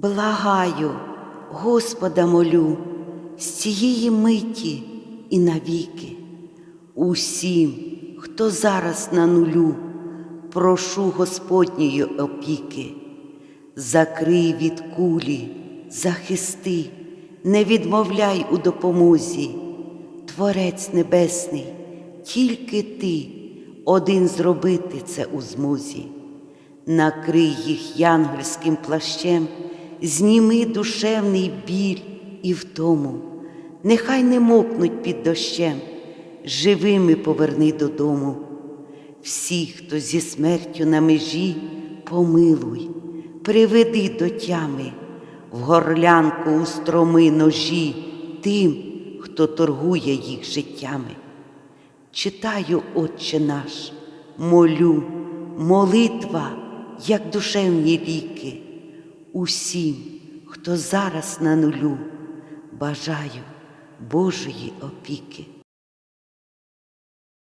Благаю, Господа молю, з цієї миті і навіки. Усім, хто зараз на нулю, прошу Господньої опіки. Закрий від кулі, захисти, не відмовляй у допомозі. Творець Небесний, тільки ти один зробити це у змозі. Накрий їх янгольським плащем, зніми душевний біль і втому, нехай не мокнуть під дощем, живими поверни додому. Всіх, хто зі смертю на межі, помилуй, приведи до тями, в горлянку устроми ножі тим, хто торгує їх життями. Читаю, Отче наш, молю, молитва, як душевні ліки, усім, хто зараз на нулю, бажаю Божої опіки.